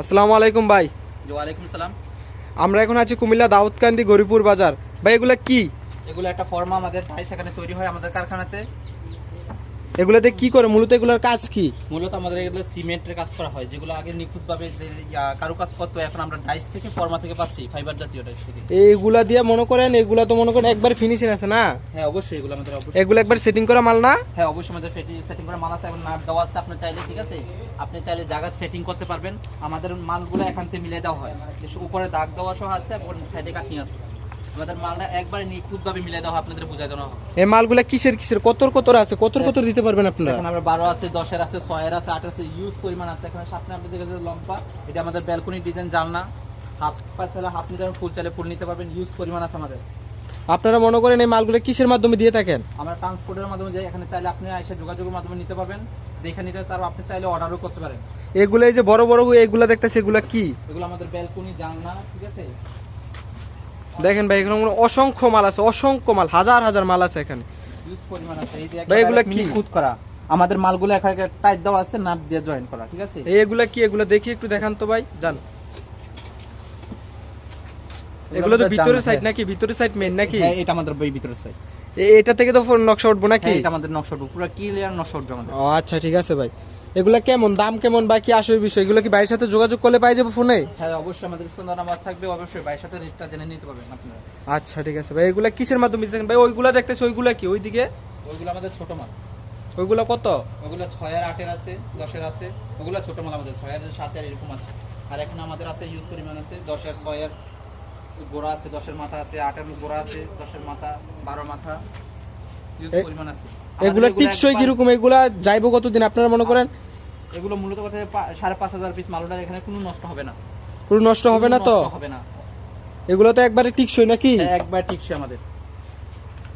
আসসালামু আলাইকুম ভাই। ওয়ালাইকুম সালাম। আমরা এখন আছি কুমিল্লা দাউদকান্দি গরিপুর বাজার। ভাই এগুলো কি? এগুলো একটা ফর্মা আমাদের টাইস সেখানে তৈরি হয় আমাদের কারখানাতে। এগুলাতে কি করে? মূলত এগুলার কাজ কি? মূলত আমাদের এগুলো সিমেন্টের কাজ করা হয় যেগুলো আগে নিখুঁতভাবে যে ইয়া, কারুকাজ করতো এখন আমরা ডাইস থেকে ফর্মা থেকে পাচ্ছি ফাইবার জাতীয় ডাইস থেকে। এইগুলা দিয়ে মনে করেন এগুলা তো মনে করেন একবার ফিনিশিং আছে না? হ্যাঁ অবশ্যই এগুলো আমাদের অবশ্যই এগুলো একবার সেটিং করা মাল না? হ্যাঁ অবশ্যই আমাদের সেটিং করে মাল আছে এখন নাট দেওয়া আছে আপনি চাইলে ঠিক আছে? আপনি চাইলে জায়গা সেটিং করতে পারবেন। আমাদের মালগুলো এখান থেকে মিলে দেওয়া হয়। উপরে দাগ দেওয়া সহ আছে এবং সাইডে কাঠি আছে। আমাদের মালটা একবারে নিখুঁতভাবে মিলে দেওয়া আপনাদের বুঝাই দেওয়া এই মালগুলা কিসের কিসের? কতর কতর আছে? কতর কতর দিতে পারবেন আপনারা? এখানে আমরা বারো আছে দশের আছে ছয়ের আছে আটের আছে ইউজ পরিমাণ আছে। এখানে সামনে আপনি দেখে লম্বা। এটা আমাদের ব্যালকনি ডিজাইন জাননা হাফ পা চাইলে হাফ নিতে ফুল চাইলে ফুল নিতে পারবেন। ইউজ পরিমাণ আছে আমাদের। আপনারা মনে করেন এই মালগুলা কিসের মাধ্যমে দিয়ে থাকেন? আমরা ট্রান্সপোর্টের মাধ্যমে যাই এখানে চাইলে আপনি এসে যোগাযোগের মাধ্যমে নিতে পারবেন। দেখে নিতে তার আপনি চাইলে অর্ডারও করতে পারেন। এগুলা এই যে বড় বড় এগুলা দেখতেছে এগুলা কি? এগুলো আমাদের ব্যালকনি জাননা ঠিক আছে? দেখেন ভাই এখানে অসংখ্য মাল আছে অসংখ্য মাল হাজার হাজার মাল আছে এখানে। ভাই, এগুলা কি? করা। আমাদের মালগুলো এখানে টাইট দেওয়া আছে নাট দিয়ে জয়েন করা ঠিক আছে? এই এগুলা কি? এগুলা দেখি একটু দেখান তো ভাই জান এগুলো তো ভিতরের সাইড হ্যাঁ। নাকি? ভিতরের সাইড মেন নাকি? হ্যাঁ, এটা আমাদের বই ভিতরে সাইড এটা থেকে তো ফোন নকশা উঠবো নাকি? এটা আমাদের নকশা উঠবে, পুরো ক্লিয়ার নকশা উঠবে আমাদের। ও আচ্ছা ঠিক আছে ভাই। এগুলা কেমন? দাম কেমন বা কি আসল বিষয়? এগুলো কি ভাইয়ের সাথে যোগাযোগ করলে পাই যাব ফোনে? হ্যাঁ অবশ্যই আমাদের স্থান নাম্বার থাকবে অবশ্যই ভাইয়ের সাথে রেটটা জেনে নিতে পারবেন আপনারা। আচ্ছা ঠিক আছে। ভাই এগুলা কিসের মাধ্যমে দিতেন ভাই ওইগুলা দেখতেছি ওইগুলা কি? ওইদিকে? ওইগুলো আমাদের ছোট মাল। ওইগুলা কত? ওগুলো ছয়ের আটের আছে দশের আছে। ওগুলো ছোট মাল আমাদের ছয়ের সাতের এরকম আছে। আর এখন আমাদের আছে ইউজ পরিমাণ আছে দশের ছয়ের গোড়া আছে দশের মাথা আছে আটের গোড়া আছে দশের মাথা বারো মাথা ইউজ এ- পরিমাণ আছে এগুলা টিকসই কীরকম? এগুলা যাইবো কতদিন? আপনারা মনে করেন? এগুলো মূলত কথা সাড়ে পাঁচ হাজার পিস মালটা এখানে কোনো নষ্ট হবে না। কোনো নষ্ট হবে না তো? হবে না। এগুলো তো একবারে টিকসই নাকি? একবার টিকছে আমাদের।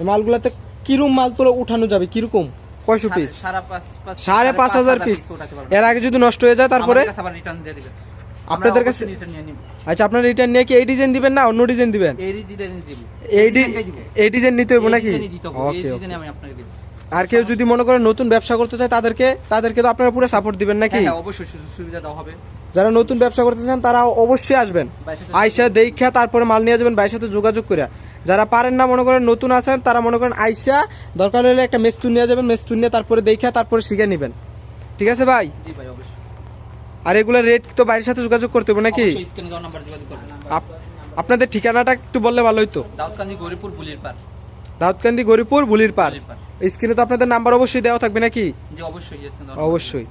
মালগুলাতে কীরকম মাল তোলা উঠানো যাবে? কীরকম? কয়শো পিস সাড়ে পাঁচ হাজার পিস এর আগে যদি নষ্ট হয়ে যায় তারপরে? রিটার্ন দিয়ে দিবেন আপনাদের কাছে-। আচ্ছা আপনারা রিটার্ন নিয়ে কি এই ডিজাইন দিবেন না অন্য ডিজাইন দিবেন? এই ডিজাইনই দিব। এই ডিজাইন নিতে হবে নাকি? ওকে আমি আপনাকে দিব। আর কেউ যদি মনে করেন নতুন ব্যবসা করতে চায় তাদেরকে তাদেরকে তো আপনারা পুরো সাপোর্ট দিবেন নাকি? হ্যাঁ, হ্যাঁ, অবশ্যই সুবিধা দেওয়া হবে। যারা নতুন ব্যবসা করতে চান তারা অবশ্যই আসবেন। আইসা দেখা তারপরে মাল নিয়ে যাবেন ভাইয়ের সাথে যোগাযোগ করে। যারা পারেন না মনে করেন নতুন আছেন তারা মনে করেন আইসা দরকার হলে একটা মেস্তুন নিয়ে যাবেন মেস্তুন নিয়ে তারপরে দেখা তারপরে শিখে নেবেন। ঠিক আছে ভাই? জি ভাই, অবশ্যই। আর এগুলোর রেট তো বাইরের সাথে যোগাযোগ করতে হবে নাকি? আপনাদের ঠিকানাটা একটু বললে ভালো হইতো। দাউদকান্দি গরিপুর বুলির পার দাউদকান্দি গরিপুর বুলির পার স্ক্রিনে তো আপনাদের নাম্বার অবশ্যই দেওয়া থাকবে নাকি? অবশ্যই অবশ্যই।